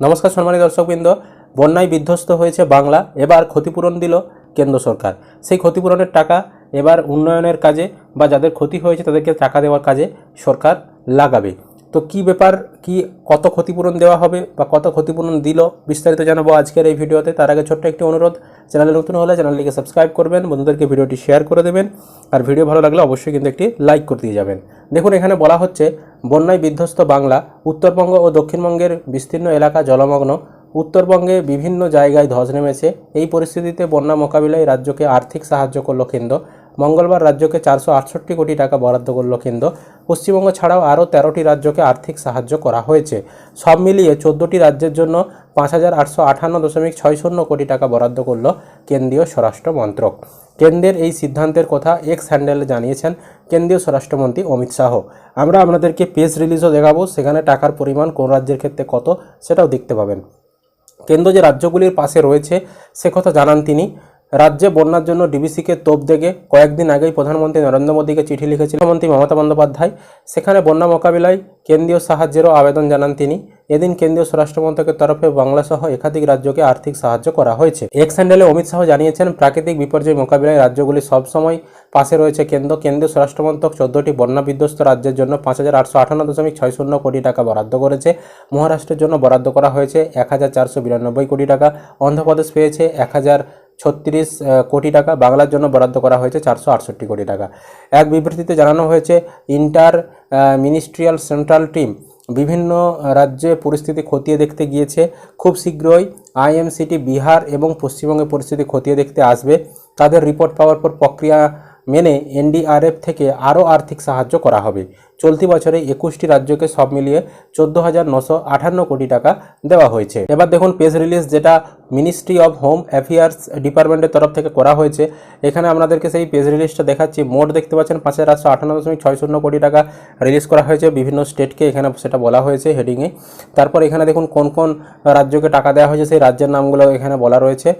নমস্কার সম্মানিত দর্শকবৃন্দ, বন্যায় বিধ্বস্ত হয়েছে বাংলা, এবার ক্ষতিপূরণ দিল কেন্দ্র সরকার। সেই ক্ষতিপূরণের টাকা এবার উন্নয়নের কাজে বা যাদের ক্ষতি হয়েছে তাদেরকে টাকা দেওয়ার কাজে সরকার লাগাবে। তো কি ব্যাপার, কি, কত ক্ষতিপূরণ দেওয়া হবে বা কত ক্ষতিপূরণ দিল বিস্তারিত জানাব আজকের এই ভিডিওতে। তার আগে ছোট্ট একটি অনুরোধ, চ্যানেলে নতুন হলে চ্যানেলটিকে সাবস্ক্রাইব করবেন, বন্ধুদেরকে ভিডিওটি শেয়ার করে দেবেন। আর ভিডিও ভালো লাগলে অবশ্যই কিন্তু একটি লাইক করতে দিয়ে যাবেন। দেখুন, এখানে বলা হচ্ছে বন্যায় বিধ্বস্ত বাংলা, উত্তরবঙ্গ ও দক্ষিণবঙ্গের বিস্তীর্ণ এলাকা জলমগ্ন। উত্তরবঙ্গে বিভিন্ন জায়গায় ধস নেমেছে। এই পরিস্থিতিতে বন্যা মোকাবিলায় রাজ্যকে আর্থিক সাহায্য করল কেন্দ্র। মঙ্গলবার রাজ্যকে চারশো আটষট্টি কোটি টাকা বরাদ্দ করল কেন্দ্র। পশ্চিমবঙ্গ ছাড়াও আরও তেরোটি রাজ্যকে আর্থিক সাহায্য করা হয়েছে। সব মিলিয়ে চোদ্দোটি রাজ্যের জন্য পাঁচ হাজার আটশো আটান্ন দশমিক ছয় শূন্য কোটি টাকা বরাদ্দ করল কেন্দ্রীয় স্বরাষ্ট্র মন্ত্রক। কেন্দ্রের এই সিদ্ধান্তের কথা এক্স হ্যান্ডেলে জানিয়েছেন কেন্দ্রীয় স্বরাষ্ট্রমন্ত্রী অমিত শাহ। আমরা আপনাদেরকে পেজ রিলিজও দেখাবো, সেখানে টাকার পরিমাণ কোন রাজ্যের ক্ষেত্রে কত সেটাও দেখতে পাবেন। কেন্দ্র যে রাজ্যগুলির পাশে রয়েছে, সে কথা জানান তিনি। রাজ্যে বন্যার জন্য ডিবিসিকে তোপ দেগে কয়েকদিন আগেই প্রধানমন্ত্রী নরেন্দ্র মোদীকে চিঠি লিখেছিলেন মন্ত্রী মমতা বন্দ্যোপাধ্যায়। সেখানে বন্যা মোকাবিলায় কেন্দ্রীয় সাহায্যেরও আবেদন জানান তিনি। এদিন কেন্দ্রীয় স্বরাষ্ট্রমন্ত্রকের তরফে বাংলাসহ একাধিক রাজ্যকে আর্থিক সাহায্য করা হয়েছে। এক্স হ্যান্ডেলে অমিত শাহ জানিয়েছেন, প্রাকৃতিক বিপর্যয় মোকাবিলায় রাজ্যগুলি সবসময় পাশে রয়েছে। কেন্দ্র, কেন্দ্রীয় স্বরাষ্ট্রমন্ত্রক চোদ্দটি বন্যা বিধ্বস্ত রাজ্যের জন্য পাঁচ হাজার আটশো আটান্ন দশমিক ছয় শূন্য কোটি টাকা বরাদ্দ করেছে। মহারাষ্ট্রের জন্য বরাদ্দ করা হয়েছে এক হাজার চারশো বিরানব্বই কোটি টাকা। অন্ধ্রপ্রদেশ পেয়েছে এক হাজার ছত্রিশ কোটি টাকা বাংলার জন্য বরাদ্দ করা হয়েছে চারশো আটষট্টি কোটি টাকা। এক বিবৃতিতে জানানো হয়েছে, ইন্টার মিনিস্ট্রিয়াল সেন্ট্রাল টিম বিভিন্ন রাজ্যে পরিস্থিতি খতিয়ে দেখতে গিয়েছে। খুব শীঘ্রই আইএমসিটি বিহার এবং পশ্চিমবঙ্গের পরিস্থিতি খতিয়ে দেখতে আসবে। তাদের রিপোর্ট পাওয়ার পর প্রক্রিয়া মেনে এনডিআরএফ থেকে আরও আর্থিক সাহায্য করা হবে। চলতি বছরে একুশটি রাজ্যকে সব মিলিয়ে চোদ্দ হাজার নশো আটান্ন কোটি টাকা দেওয়া হয়েছে। এবার দেখুন প্রেস রিলিজ যেটা মিনিস্ট্রি অফ হোম অ্যাফেয়ার্স ডিপার্টমেন্টের তরফ থেকে করা হয়েছে। এখানে আপনাদেরকে সেই পেজ রিলিজটা দেখাচ্ছি। মোট দেখতে পাচ্ছেন পাঁচ হাজার আটশো আটান্ন দশমিক ছয় শূন্য কোটি টাকা রিলিজ করা হয়েছে। বিভিন্ন স্টেটকে এখানে সেটা বলা হয়েছে হেডিংয়ে তারপর এখানে দেখুন কোন কোন রাজ্যকে টাকা দেওয়া হয়েছে সেই রাজ্যের নামগুলো এখানে বলা রয়েছে।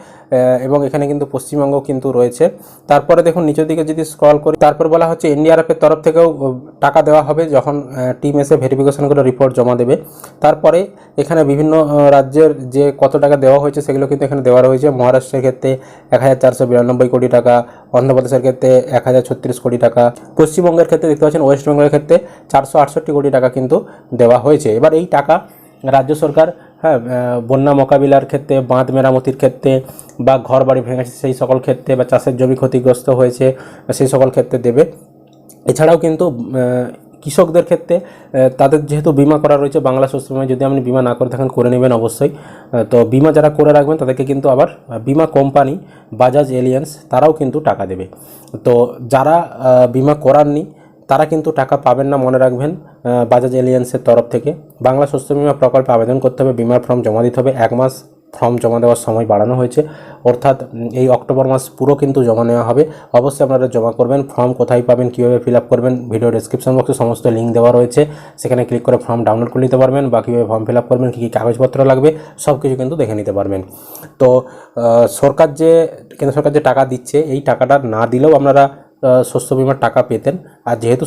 এবং এখানে কিন্তু পশ্চিমবঙ্গ কিন্তু রয়েছে। তারপরে দেখুন নিচের দিকে যদি স্ক্রল করি, তারপর বলা হচ্ছে এনডিআরএফের তরফ থেকেও টাকা দেওয়া হবে যখন টিম এসে ভেরিফিকেশন করে রিপোর্ট জমা দেবে। তারপরে এখানে বিভিন্ন রাজ্যের যে কত টাকা দেওয়া হয়েছে সেগুলো কিন্তু এখানে দেওয়া রয়েছে। মহারাষ্ট্রের ক্ষেত্রে এক হাজার চারশো বিরানব্বই কোটি টাকা, অন্ধ্রপ্রদেশের ক্ষেত্রে এক হাজার ছত্রিশ কোটি টাকা, পশ্চিমবঙ্গের ক্ষেত্রে দেখতে পাচ্ছেন ওয়েস্ট বেঙ্গলের ক্ষেত্রে চারশো আটষট্টি কোটি টাকা কিন্তু দেওয়া হয়েছে। এবার এই টাকা রাজ্য সরকার হ্যাঁ বন্যা মোকাবিলার ক্ষেত্রে, বাঁধ মেরামতির ক্ষেত্রে বা ঘর বাড়ি ভেঙেছে সেই সকল ক্ষেত্রে বা চাষের জমি ক্ষতিগ্রস্ত হয়েছে, সেই সকল ক্ষেত্রে দেবে। এছাড়াও কিন্তু কৃষকদের ক্ষেত্রে তাদের যেহেতু বিমা করা রয়েছে বাংলা শস্য যদি আপনি বিমা না করে থাকেন, করে নেবেন অবশ্যই। তো বিমা যারা করে রাখবেন তাদেরকে কিন্তু আবার বিমা কোম্পানি বাজাজ এলিয়েন্স তারাও কিন্তু টাকা দেবে। তো যারা বিমা করাননি, তারা কিন্তু টাকা পাবেন না মনে রাখবেন বাজাজ এলিয়েন্সের তরফ থেকে। বাংলা শস্য বিমা প্রকল্পে আবেদন করতে হবে, বিমার ফর্ম জমা দিতে হবে এক মাস। ফর্ম জমা দেওয়ার সময় বাড়ানো হয়েছে। অর্থাৎ এই অক্টোবর মাস পুরো কিন্তু জমা নেওয়া হবে। অবশ্যই আপনারা জমা করবেন, ফর্ম কোথায় পাবেন, কীভাবে ফিল আপ করবেন, ভিডিও ডিসক্রিপশন বক্সে সমস্ত লিঙ্ক দেওয়া রয়েছে। সেখানে ক্লিক করে ফর্ম ডাউনলোড করে নিতে পারবেন বা কীভাবে ফর্ম ফিল আপ করবেন, কী কী কাগজপত্র লাগবে সব কিছু কিন্তু দেখে নিতে পারবেন। তো সরকার যে, কেন্দ্র সরকার যে টাকা দিচ্ছে, এই টাকাটা না দিলেও আপনারা শস্য বিমার টাকা পেতেন। আর যেহেতু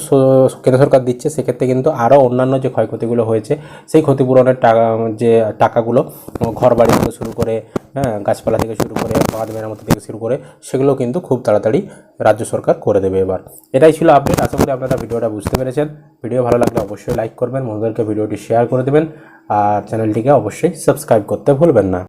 কেন্দ্র সরকার দিচ্ছে, সেক্ষেত্রে কিন্তু আরও অন্যান্য যে ক্ষয়ক্ষতিগুলো হয়েছে, সেই ক্ষতিপূরণের টাকা, যে টাকাগুলো ঘর বাড়ি থেকে শুরু করে হ্যাঁ গাছপালা থেকে শুরু করে, বাঁধ মেরামতি থেকে শুরু করে, সেগুলো কিন্তু খুব তাড়াতাড়ি রাজ্য সরকার করে দেবে এবার। এটাই ছিল আপডেট আশা করি আপনারা ভিডিওটা বুঝতে পেরেছেন। ভিডিও ভালো লাগলে অবশ্যই লাইক করবেন, বন্ধুদেরকে ভিডিওটি শেয়ার করে দেবেন। আর চ্যানেলটিকে অবশ্যই সাবস্ক্রাইব করতে ভুলবেন না।